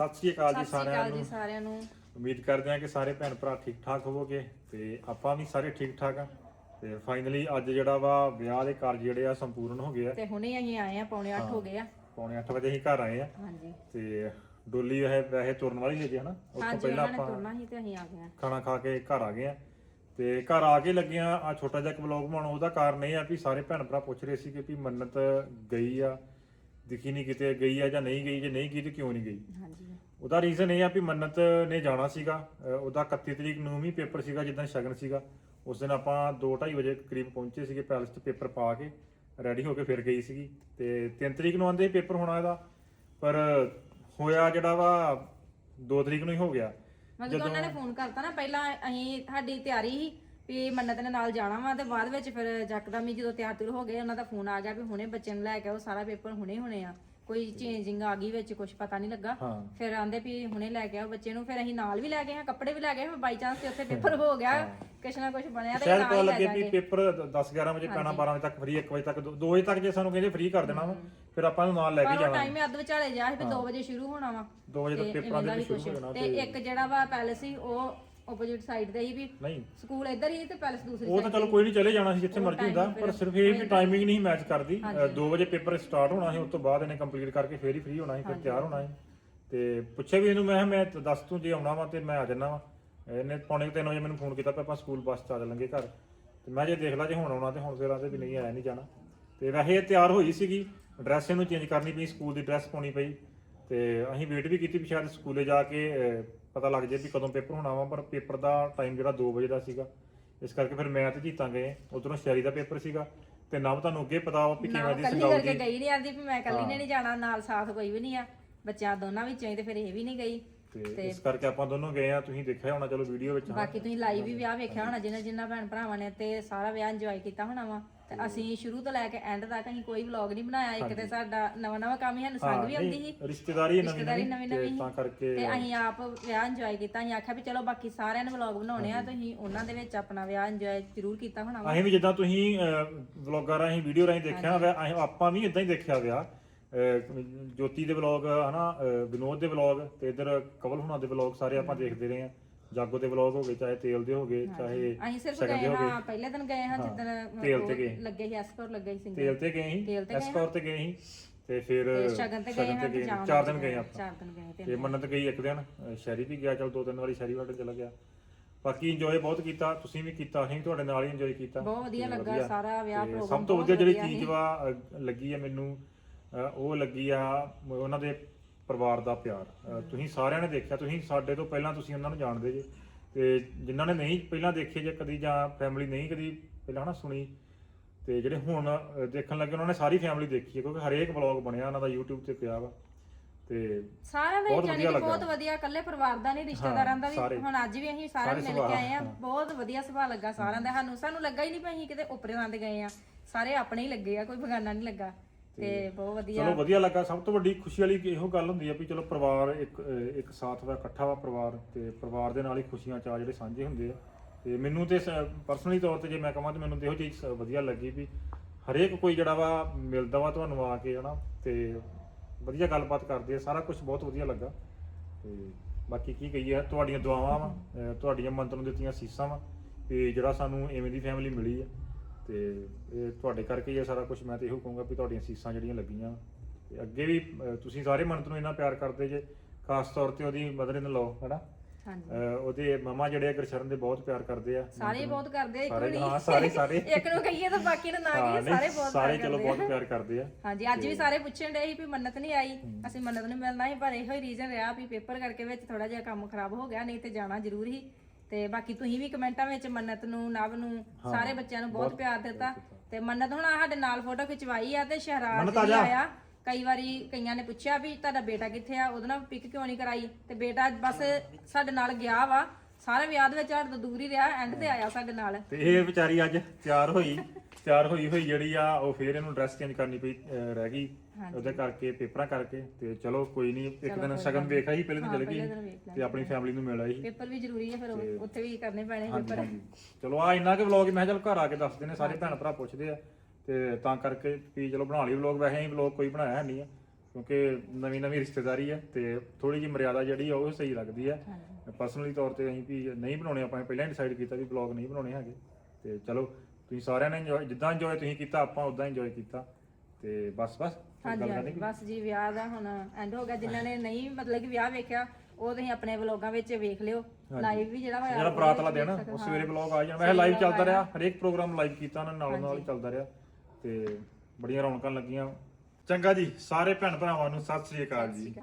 ਸਤਿ ਸ੍ਰੀ ਅਕਾਲ ਜੀ ਸਾਰਿਆਂ ਨੂੰ। ਸਾਰਿਆਂ ਨੂੰ। ਉਮੀਦ ਕਰਦੇ ਹਾਂ ਕਿ ਸਾਰੇ ਭੈਣ ਭਰਾ ਠੀਕ ਠਾਕ ਹੋਵੋਗੇ ਤੇ ਆਪਾਂ ਵੀ ਸਾਰੇ ਠੀਕ ਠਾਕ ਆ। ਤੇ ਫਾਈਨਲੀ ਅੱਜ ਜਿਹੜਾ ਵਾ ਵਿਆਹ ਦੇ ਕਾਰਜ ਜਿਹੜੇ ਆ ਸੰਪੂਰਨ ਹੋ ਗਏ ਆ। ਤੇ ਹੁਣੇ ਅਸੀਂ ਆਏ ਆ ਪੌਣੇ 8 ਹੋ ਗਏ ਆ। ਪੌਣੇ 8 ਵਜੇ ਅਸੀਂ ਘਰ ਆਏ ਆ। ਹਾਂਜੀ। ਤੇ ਡੋਲੀ ਵੈਸੇ ਵੈਸੇ ਤੁਰਨ ਵਾਲੀ ਸੀ ਹਨਾ? ਉਸ ਤੋਂ ਪਹਿਲਾਂ ਆਪਾਂ ਤੁਰਨਾ ਸੀ ਤੇ ਅਸੀਂ ਆ ਗਏ ਆ। ਖਾਣਾ ਖਾ ਕੇ ਘਰ ਆ ਗਏ ਆ। ਤੇ ਘਰ ਆ ਕੇ ਲੱਗੇ ਆ ਆ ਛੋਟਾ ਜਿਹਾ ਵਲੌਗ ਬਣਾਉਣ। ਉਹਦਾ ਕਾਰਨ ਇਹ ਆ ਵੀ ਸਾਰੇ ਭੈਣ ਭਰਾ ਪੁੱਛ ਰਹੇ ਸੀ ਕਿ ਵੀ ਮੰਨਤ ਗਈ ਆ। ਦਿਖੀ ਨਹੀਂ ਕਿਤੇ ਗਈ ਆ ਜਾਂ ਨਹੀਂ ਗਈ ਜੇ ਨਹੀਂ ਗਈ ਤੇ ਕਿਉਂ ਨਹੀਂ ਗਈ? ਹਾਂਜੀ। ਉਹਦਾ ਰੀਜ਼ਨ ਇਹ ਆ ਵੀ ਮੰਨਤ ਨੇ ਜਾਣਾ ਸੀਗਾ ਅਹ ਉਹਦਾ 31 ਤਰੀਕ ਨੂੰ ਵੀ ਪੇਪਰ ਸੀਗਾ ਜਿੱਦਾਂ ਸ਼ਗਨ ਸੀਗਾ। ਉਸ ਦਿਨ ਆਪਾਂ 2:30 ਵਜੇ ਕਰੀਬ ਪਹੁੰਚੇ ਸੀਗੇ ਪੈਲਸ 'ਚ ਪੇਪਰ ਪਾ ਕੇ ਰੈਡੀ ਹੋ ਕੇ ਫਿਰ ਗਈ ਸੀਗੀ। ਤੇ 3 ਤਰੀਕ ਨੂੰ ਆਂਦੇ ਪੇਪਰ ਹੋਣਾ ਇਹਦਾ। ਪਰ ਹੋਇਆ ਜਿਹੜਾ ਵਾ 2 ਤਰੀਕ ਨੂੰ ਹੀ ਹੋ ਗਿਆ। ਮਤਲਬ ਕਿ ਉਹਨਾਂ ਨੇ ਫੋਨ ਕਰਤਾ ਨਾ ਪਹਿਲਾਂ ਅਸੀਂ ਸਾਡੀ ਤਿਆਰੀ ਸੀ ਵੀ ਮੰਨਤ ਨੇ ਨਾਲ ਜਾਣਾ ਵਾ ਤੇ ਬਾਅਦ ਵਿੱਚ ਫਿਰ ਜੱਕਦਮ ਹੀ ਜਦੋਂ ਤਿਆਰ ਤੁਰ ਹੋ ਗਏ ਉਹਨਾਂ ਦਾ ਫੋਨ ਆ ਗਿਆ ਵੀ ਹੁਣੇ ਬੱਚੇ ਨੂੰ ਲੈ ਕੇ ਆਓ ਸਾਰਾ ਪੇਪਰ ਹੁਣੇ ਹੋਣੇ ਆ। ਕੋਈ ਚੇਂਜਿੰਗ ਆ ਗਈ ਵਿੱਚ ਕੁਝ ਪਤਾ ਨਹੀਂ ਲੱਗਾ। ਹਾਂ। ਫਿਰ ਆਂਦੇ ਵੀ ਹੁਣੇ ਲੈ ਕੇ ਆਓ ਬੱਚੇ ਨੂੰ ਫਿਰ ਅਸੀਂ ਨਾਲ ਵੀ ਲੈ ਗਏ ਹਾਂ ਕੱਪੜੇ ਵੀ ਲੈ ਗਏ ਬਾਈ ਚਾਂਸ ਤੇ ਉੱਥੇ ਪੇਪਰ ਹੋ ਗਿਆ ਕੁਛ ਨਾ ਕੁਛ ਬਣਿਆ ਤੇ ਸ਼ਾਇਦ ਨਾਲ ਪਤਾ ਹੀ ਲੈ ਲੱਗੇ ਵੀ ਜਾਗੇ। ਪੇਪਰ 10 11 ਵਜੇ ਪੈਣਾ 12 ਵਜੇ ਤੱਕ ਫ੍ਰੀ 1 ਵਜੇ ਤੱਕ 2 ਵਜੇ ਤੱਕ ਜੇ ਸਾਨੂੰ ਕਹਿੰਦੇ ਫ੍ਰੀ ਕਰ ਦੇਣਾ ਵਾ ਫਿਰ ਆਪਾਂ ਨੂੰ ਨਾਲ ਲੈ ਕੇ ਪਰ ਉਹ ਜਾਣਾ। ਟਾਈਮ ਅੱਧ ਵਿਚਾਲੇ ਜਾ ਸੀ ਵੀ 2 ਵਜੇ ਸ਼ੁਰੂ ਹੋਣਾ ਵਾ। 2 ਵਜੇ ਤੱਕ ਪੇਪਰਾਂ ਦਾ ਵੀ ਸ਼ੁਰੂ ਹੋ ਜਾਣਾ ਤੇ ਇੱਕ ਜਿਹੜਾ ਵਾ ਪੈਲਸ ਸੀ ਉਹ ਆਪੋਜ਼ਿਟ ਸਾਈਡ ਤੇ ਹੀ ਵੀ ਨਹੀਂ। ਸਕੂਲ ਇੱਧਰ ਹੀ ਤੇ ਪੈਲਸ ਦੂਸਰੀ ਉਹ ਤਾਂ ਚਲੋ ਕੋਈ ਨਹੀਂ ਚਲੇ ਜਾਣਾ ਸੀ ਜਿੱਥੇ ਮਰਜ਼ੀ ਹੁੰਦਾ ਪਰ ਸਿਰਫ ਇਹ ਵੀ ਟਾਈਮਿੰਗ ਨਹੀਂ ਮੈਚ ਕਰਦੀ 2 ਵਜੇ ਪੇਪਰ ਸਟਾਰਟ ਹੋਣਾ ਸੀ ਉਸ ਤੋਂ ਬਾਅਦ ਇਹਨੇ ਕੰਪਲੀਟ ਕਰਕੇ ਫੇਰ ਹੀ ਫ੍ਰੀ ਹੋਣਾ ਸੀ ਫਿਰ ਤਿਆਰ ਹੋਣਾ ਸੀ। ਤੇ ਪੁੱਛਿਆ ਵੀ ਇਹਨੂੰ ਮੈਂ ਮੈਂ ਦੱਸ ਤੂੰ ਜੇ ਆਉਣਾ ਵਾ ਤੇ ਮੈਂ ਆ ਜਾਣਾ ਵਾ। ਇਹਨੇ ਪੌਣੇ 3 ਵਜੇ ਮੈਨੂੰ ਫੋਨ ਕੀਤਾ ਆਪਾਂ ਸਕੂਲ ਬੱਸ 'ਚ ਆ ਚੱਲਾਂਗੇ ਘਰ। ਤੇ ਮੈਂ ਜੇ ਦੇਖ ਲਾ ਜੇ ਹੁਣ ਆਉਣਾ ਤੇ ਹੁਣ ਫੇਰ ਆਂਦੇ ਵੀ ਨਹੀਂ ਆਇਆ ਨਹੀਂ ਜਾਣਾ। ਤੇ ਵੈਸੇ ਇਹ ਤਿਆਰ ਹੋਈ ਸੀਗੀ ਡਰੈਸ ਇਹਨੂੰ ਚੇਂਜ ਕਰਨੀ ਪਈ ਸਕੂਲ ਦੀ ਡਰੈਸ ਪਾਉਣੀ ਪਈ। ਤੇ ਅਸੀਂ ਵੇਟ ਵੀ ਕੀਤੀ ਵੀ ਸ਼ਾਇਦ ਸਕੂਲੇ ਜਾ ਕੇ ਪਤਾ ਲੱਗ ਜੇ ਵੀ ਕਦੋਂ ਪੇਪਰ ਹੋਣਾ ਵਾ ਪਰ ਪੇਪਰ ਦਾ ਟਾਈਮ ਜਿਹੜਾ 2 ਵਜੇ ਦਾ ਸੀਗਾ। ਇਸ ਕਰਕੇ ਫਿਰ ਮੈਂ ਤੇ ਜੀਤਾਂ ਗਏ ਉਧਰੋਂ ਸ਼ੈਰੀ ਦਾ ਪੇਪਰ ਸੀਗਾ ਤੇ ਨਵ ਤੁਹਾਨੂੰ ਅੱਗੇ ਪਤਾ ਵਾ ਵੀ ਕਿਵੇਂ ਦੀ ਕੱਲੀ ਕਰਕੇ ਗਈ ਨਹੀਂ ਆਂਦੀ ਵੀ ਮੈਂ ਕੱਲੀ ਨੇ ਨਹੀਂ ਜਾਣਾ ਨਾਲ ਸਾਥ ਕੋਈ ਵੀ ਨਹੀਂ ਆ। ਬੱਚਿਆਂ ਦੋਨਾਂ ਵਿੱਚੋਂ ਹੀ ਤੇ ਫਿਰ ਇਹ ਵੀ ਨਹੀਂ ਗਈ। ਤੇ ਇਸ ਕਰਕੇ ਆਪਾਂ ਦੋਨੋਂ ਗਏ ਆ ਤੁਸੀਂ ਦੇਖਿਆ ਹੋਣਾ ਚਲੋ ਵੀਡੀਓ ਵਿੱਚ ਹਾਂ। ਬਾਕੀ ਤੁਸੀਂ ਲਾਈਵ ਵੀ ਵਿਆਹ ਵੇਖਿਆ ਹੋਣਾ ਜਿੰਨਾ ਜਿੰਨਾ ਭੈਣ ਭਰਾਵਾਂ ਨੇ ਤੇ ਸਾਰਾ ਵਿਆਹ ਇੰਜੋਏ ਕੀਤਾ ਹੋਣਾ ਵਾ। ਤੇ ਅਸੀਂ ਸ਼ੁਰੂ ਤੋਂ ਲੈ ਕੇ ਐਂਡ ਤੱਕ ਅਸੀਂ ਕੋਈ ਵਲੌਗ ਨਹੀਂ ਬਣਾਇਆ ਇੱਕ ਤੇ ਸਾਡਾ ਨਵਾਂ ਨਵਾਂ ਕੰਮ ਹੀ ਸਾਨੂੰ ਸੰਗ ਵੀ ਆਉਂਦੀ ਸੀ। ਰਿਸ਼ਤੇਦਾਰੀ ਨਵੀਂ ਰਿਸ਼ਤੇਦਾਰੀ ਨਵੀਂ ਨਵੀਂ ਤੇ ਕਰਕੇ ਤੇ ਅਸੀਂ ਆਪ ਵਿਆਹ ਇੰਜੋਏ ਕੀਤਾ ਅਸੀਂ ਆਖਿਆ ਵੀ ਚਲੋ ਬਾਕੀ ਸਾਰਿਆਂ ਨੇ ਵਲੌਗ ਬਣਾਉਣੇ ਆ ਤੁਸੀਂ ਉਹਨਾਂ ਦੇ ਵਿੱਚ ਆਪਣਾ ਵਿਆਹ ਇੰਜੋਏ ਜ਼ਰੂਰ ਕੀਤਾ ਹੋਣਾ ਵਾ। ਅਸੀਂ ਵੀ ਜਿੱਦਾਂ ਤੁਸੀਂ ਵਲੌਗਰ ਰਾਹੀਂ ਵੀਡੀਓ ਰਾਹੀਂ ਦੇਖਿਆ ਹੋਇਆ ਅਸੀਂ ਆਪਾਂ ਵੀ ਇਦਾਂ ਹੀ ਦੇਖਿਆ ਵਿਆਹ। ਜੋਤੀ ਦੇ ਵਲੌਗ ਹਨਾ ਵਿਨੋਦ ਦੇ ਵਲੌਗ ਤੇ ਇਧਰ ਕਵਲ ਹੁਣਾਂ ਦੇ ਵਲੌਗ ਸਾਰੇ ਆਪਾਂ ਦੇਖਦੇ ਰਹੇ ਆ ਜਾਗੋ ਦੇ ਵਲੌਗ ਹੋ ਗਏ ਚਾਹੇ ਤੇਲ ਦੇ ਹੋ ਗਏ ਚਾਹੇ ਅਸੀਂ ਸਿਰਫ ਗਏ ਹੋ ਹਾਂ ਪਹਿਲੇ ਦਿਨ ਗਏ ਹਾਂ ਜਿੱਦਣ ਤੇਲ ਤੇ ਗਏ। ਲੱਗੇ ਸੀ ਐਸਕੋਰ ਲੱਗੇ ਸੀ ਤੇਲ ਤੇ ਗਏ ਸੀ ਐਸਕੌਰ ਤੇ ਗਏ ਸੀ ਤੇ ਫਿਰ ਸ਼ਗਨ ਤੇ ਗਏ ਹਾਂ ਚਾਰ ਦਿਨ ਗਏ ਆਪਾਂ। ਚਾਰ ਦਿਨ ਗਏ ਤੇ ਮੰਨਤ ਗਈ ਇੱਕ ਦਿਨ ਸ਼ਹਿਰੀ ਵੀ ਗਿਆ ਚਲ ਦੋ ਤਿੰਨ ਵਾਰੀ ਸ਼ਹਿਰੀ ਵਾਟਰ ਚਲਾ ਗਿਆ। ਬਾਕੀ ਇੰਜੋਏ ਬਹੁਤ ਕੀਤਾ ਤੁਸੀਂ ਵੀ ਕੀਤਾ ਅਸੀਂ ਤੁਹਾਡੇ ਨਾਲ ਹੀ ਇੰਜੋਏ ਕੀਤਾ। ਬਹੁਤ ਵਧੀਆ ਲੱਗਾ ਸਾਰਾ ਵਿਆਹ ਪ੍ਰੋਗਰਾਮ ਸਭ ਤੋਂ ਵਧੀਆ ਜਿਹੜੀ ਚੀਜ਼ ਵਾ ਲੱਗੀ ਆ ਮੈਨੂੰ ਉਹ ਲੱਗੀ ਆ ਉਹਨਾਂ ਦੇ ਪਰਿਵਾਰ ਦਾ ਪਿਆਰ। ਤੁਸੀਂ ਸਾਰਿਆਂ ਨੇ ਦੇਖਿਆ ਤੁਸੀਂ ਸਾਡੇ ਤੋਂ ਪਹਿਲਾਂ ਤੁਸੀਂ ਉਹਨਾਂ ਨੂੰ ਜਾਣਦੇ ਜੇ। ਤੇ ਜਿਨ੍ਹਾਂ ਨੇ ਨਹੀਂ ਪਹਿਲਾਂ ਦੇਖੇ ਜੇ ਕਦੀ ਜਾਂ ਫੈਮਿਲੀ ਨਹੀਂ ਕਦੀ ਪਹਿਲਾਂ ਹਨਾ ਸੁਣੀ ਤੇ ਜਿਹੜੇ ਹੁਣ ਦੇਖਣ ਲੱਗੇ ਉਹਨਾਂ ਨੇ ਸਾਰੀ ਫੈਮਿਲੀ ਦੇਖੀ ਹੈ ਕਿਉਂਕਿ ਹਰੇਕ ਵਲੌਗ ਬਣਿਆ ਉਹਨਾਂ ਦਾ YouTube ਤੇ ਪਿਆ ਵਾ। ਤੇ ਸਾਰਿਆਂ ਦੇ ਜਾਨੀ ਕਿ ਬਹੁਤ ਵਧੀਆ ਇਕੱਲੇ ਪਰਿਵਾਰ ਦਾ ਨਹੀਂ ਰਿਸ਼ਤੇਦਾਰਾਂ ਦਾ। ਵੀ। ਹੁਣ ਅੱਜ ਵੀ ਅਸੀਂ ਸਾਰਿਆਂ ਮਿਲ ਕੇ ਆਏ ਆ ਬਹੁਤ ਵਧੀਆ ਸੁਭਾਅ ਲੱਗਾ ਸਾਰਿਆਂ ਦਾ। ਸਾਨੂੰ ਸਾਨੂੰ ਲੱਗਾ ਹੀ ਨਹੀਂ ਪਈ ਅਸੀਂ ਕਿਤੇ ਉੱਪਰੇ ਦੇ ਗਏ ਆ ਸਾਰੇ ਆਪਣੇ ਹੀ ਲੱਗੇ ਆ ਕੋਈ ਬਗਾਨਾ ਨਹੀਂ ਲੱਗਾ। ਤੇ ਬਹੁਤ ਵਧੀਆ। ਚਲੋ ਵਧੀਆ ਲੱਗਾ। ਸਭ ਤੋਂ ਵੱਡੀ ਖੁਸ਼ੀ ਵਾਲੀ ਇਹੋ ਗੱਲ ਹੁੰਦੀ ਆ ਵੀ ਚਲੋ ਪਰਿਵਾਰ ਇੱਕ ਇੱਕ ਸਾਥ ਵਾ ਇਕੱਠਾ ਵਾ ਪਰਿਵਾਰ ਤੇ ਪਰਿਵਾਰ ਦੇ ਨਾਲ ਹੀ ਖੁਸ਼ੀਆਂ ਚਾਹ ਜਿਹੜੇ ਸਾਂਝੇ ਹੁੰਦੇ ਆ। ਤੇ ਮੈਨੂੰ ਤੇ ਪਰਸਨਲੀ ਤੌਰ ਤੇ ਜੇ ਮੈਂ ਕਹਾਂ ਤੇ ਮੈਨੂੰ ਤੇ ਇਹੋ ਚੀਜ਼ ਵਧੀਆ ਲੱਗੀ ਵੀ ਹਰੇਕ ਕੋਈ ਜਿਹੜਾ ਵਾ ਮਿਲਦਾ ਵਾ ਤੁਹਾਨੂੰ ਆ ਕੇ ਹਨਾ ਤੇ ਵਧੀਆ ਗੱਲਬਾਤ ਕਰਦੇ ਆ। ਸਾਰਾ ਕੁਝ ਬਹੁਤ ਵਧੀਆ ਲੱਗਾ। ਤੇ ਬਾਕੀ ਕੀ ਕਹੀਏ ਤੁਹਾਡੀਆਂ ਦੁਆਵਾਂ ਵਾ ਤੁਹਾਡੀਆਂ ਮੰਤਰ ਨੂੰ ਦਿੱਤੀਆਂ ਸੀਸਾਂ ਵਾ ਤੇ ਜਿਹੜਾ ਸਾਨੂੰ ਐਵੇਂ ਦੀ ਫੈਮਿਲੀ ਮਿਲੀ ਆ। ਤੇ ਇਹ ਤੁਹਾਡੇ ਕਰਕੇ ਹੀ ਆ ਸਾਰਾ ਕੁਝ ਮੈਂ ਤੇ ਇਹੋ ਕਹੂੰਗਾ ਵੀ ਤੁਹਾਡੀਆਂ ਸੀਸਾਂ ਜਿਹੜੀਆਂ ਲੱਗੀਆਂ ਤੇ ਅੱਗੇ ਵੀ ਅਹ, ਤੁਸੀਂ ਸਾਰੇ ਮੰਤ ਨੂੰ ਇੰਨਾ ਪਿਆਰ ਕਰਦੇ ਜੇ ਖਾਸ ਤੌਰ ਤੇ ਉਹਦੀ ਮਦਰ ਇਨ ਲੋ ਹਨਾ? ਹਾਂਜੀ। ਅਹ, ਉਹਦੇ ਮਮਾ ਜਿਹੜੇ ਆ ਗੁਰਸ਼ਰਨ ਦੇ ਬਹੁਤ ਪਿਆਰ ਕਰਦੇ ਆ। ਸਾਰੇ ਬਹੁਤ ਕਰਦੇ ਆ ਇੱਕ ਸਾਰੇ ਵੀ ਹਾਂ ਸਾਰੇ ਸਾਰੇ। ਇੱਕ ਨੂੰ ਕਹੀਏ ਤਾਂ ਬਾਕੀ ਨੂੰ ਨਾ ਹਾਂ, ਕਹੀਏ ਨਹੀਂ, ਸਾਰੇ ਬਹੁਤ ਸਾਰੇ ਚਲੋ ਕਰਦੇ ਆ। ਬਹੁਤ ਪਿਆਰ ਕਰਦੇ ਆ। ਹਾਂਜੀ ਅੱਜ ਵੀ ਸਾਰੇ ਪੁੱਛਣ ਡਏ ਸੀ ਵੀ ਮੰਨਤ ਨਹੀਂ ਆਈ। ਅਸੀਂ ਮੰਨਤ ਨੂੰ ਮਿਲਣਾ ਸੀ ਪਰ ਇਹੋ ਹੀ ਰੀਜ਼ਨ ਰਿਹਾ ਵੀ ਪੇਪਰ ਕਰਕੇ ਵਿੱਚ ਥੋੜਾ ਜਿਹਾ ਕੰਮ ਖਰਾਬ ਹੋ ਗਿਆ ਨਹੀਂ ਤੇ ਜਾਣਾ ਜ਼ਰੂਰ ਸੀ। ਤੇ ਬਾਕੀ ਤੁਸੀਂ ਵੀ ਕਮੈਂਟਾਂ ਵਿੱਚ ਮੰਨਤ ਨੂੰ ਨਵ ਨੂੰ ਸਾਰੇ ਬੱਚਿਆਂ ਨੂੰ ਬਹੁਤ ਪਿਆਰ ਦਿੱਤਾ। ਤੇ ਮੰਨਤ ਹੁਣ ਸਾਡੇ ਨਾਲ ਫੋਟੋ ਖਿਚਵਾਈ ਆ ਤੇ ਸ਼ਹਿਰਾਜ਼ ਵੀ। ਆਇਆ। ਕਈ ਵਾਰੀ ਕਈਆਂ ਨੇ ਪੁੱਛਿਆ ਵੀ ਤੁਹਾਡਾ ਬੇਟਾ ਕਿੱਥੇ ਆ? ਉਹਦੇ ਨਾਲ ਪਿਕ ਕਿਉਂ ਨਹੀਂ ਕਰਾਈ? ਤੇ ਬੇਟਾ ਬਸ ਸਾਡੇ ਨਾਲ ਗਿਆ ਵਾ। ਸਾਰੇ ਵਿਆਹ ਦੇ ਵਿੱਚ ਸਾਡੇ ਤੋਂ ਦੂਰ ਹੀ ਰਿਹਾ ਐਂਡ ਤੇ ਆਇਆ ਸਾਡੇ ਨਾਲ। ਤੇ ਇਹ ਵਿਚਾਰੀ ਅੱਜ ਤਿਆਰ ਹੋਈ ਤਿਆਰ ਹੋਈ ਹੋਈ ਜਿਹੜੀ ਆ ਉਹ ਫੇਰ ਇਹਨੂੰ ਡਰੈਸ ਚੇਂਜ ਕਰਨੀ ਪਈ ਰਹਿ ਗਈ। ਉਹਦੇ ਕਰਕੇ ਪੇਪਰਾਂ ਕਰਕੇ ਤੇ ਚਲੋ ਕੋਈ ਨਹੀਂ ਇੱਕ ਦਿਨ ਸ਼ਗਨ ਵੇਖ ਆਈ ਪਹਿਲੇ ਦਿਨ ਚਲੇ ਗਈ ਤੇ ਆਪਣੀ ਫੈਮਿਲੀ ਨੂੰ ਮਿਲ ਆਈ। ਪੇਪਰ ਵੀ ਜ਼ਰੂਰੀ ਹੈ ਫਿਰ ਉਹ- ਉੱਥੇ ਵੀ ਕਰਨੇ ਪੈਣੇ ਪੇਪਰ। ਹਾਂਜੀ। ਚਲੋ ਆ ਇੰਨਾ ਕਿ ਵਲੌਗ ਮੈਂ ਕਿਹਾ ਚਲ ਘਰ ਆ ਕੇ ਦੱਸਦੇ ਨੇ ਸਾਰੇ ਭੈਣ ਭਰਾ ਪੁੱਛਦੇ ਆ। ਤੇ ਤਾਂ ਕਰਕੇ ਵੀ ਚਲੋ ਬਣਾ ਲਈ ਵਲੌਗ ਵੈਸੇ ਹੀ ਵਲੌਗ ਕੋਈ ਬਣਾਇਆ ਹੈ ਨਹੀਂ ਆ ਕਿਉਂਕਿ ਨਵੀਂ ਨਵੀਂ ਰਿਸ਼ਤੇਦਾਰੀ ਹੈ ਤੇ ਥੋੜੀ ਜਿਹੀ ਮਰਿਆਦਾ ਜਿਹੜੀ ਆ ਉਹ ਸਹੀ ਲੱਗਦੀ ਹੈ ਪਰਸਨਲੀ ਤੌਰ ਤੇ ਅਸੀਂ ਵੀ ਨਹੀਂ ਬਣਾਉਣੇ ਆਪਾਂ ਪਹਿਲਾਂ ਹੀ ਡਿਸਾਈਡ ਕੀਤਾ ਵੀ ਬਲੌਗ ਨਹੀਂ ਬਣਾਉਣੇ ਹੈਗੇ। ਤੇ ਚਲੋ ਤੁਸੀਂ ਸਾਰਿਆਂ ਨੇ enjoy- ਜਿੱਦਾਂ ਇੰਜੋਏ ਤੁਸੀਂ ਕੀਤਾ ਆਪਾਂ ਉਦਾਂ ਇੰਜੋਏ ਕੀਤਾ। ਤੇ ਬਸ ਬਸ। ਹਾਂਜੀ ਹਾਂਜੀ ਬਸ ਜੀ ਵਿਆਹ ਦਾ ਹੁਣ ਐਂਡ ਹੋ ਗਿਆ। ਜਿਨ੍ਹਾਂ ਨੇ ਨਹੀਂ ਮਤਲਬ ਕਿ ਵਿਆਹ ਵੇਖਿਆ ਉਹ ਤੁਸੀਂ ਆਪਣੇ ਵਲੋਗਾਂ ਵਿੱਚ ਵੇਖ ਲਿਓ। ਲਾਈਵ ਵੀ ਜਿਹੜਾ ਹੋਇਆ ਜਿਹੜਾ ਬਰਾਤ ਵਾਲਾ ਦਿਨ ਉਹ ਸਵੇਰੇ ਬਲੌਗ ਆ ਜਾਣਾ। ਵੈਸੇ ਲਾਈਵ ਚੱਲਦਾ ਰਿਹਾ ਹਰੇਕ ਪ੍ਰੋਗਰਾਮ ਲਾਈਵ ਕੀਤਾ ਉਹਨਾਂ ਨਾਲ ਨਾਲ ਚੱਲਦਾ ਰਿਹਾ। ਤੇ ਬੜੀਆਂ ਰੌਣਕਾਂ ਲੱਗੀਆਂ। ਚੰਗਾ ਜੀ ਸਾਰੇ ਭੈਣ ਭਰਾਵਾਂ ਨੂੰ ਸਤਿ ਸ੍ਰੀ ਅਕਾਲ ਜੀ।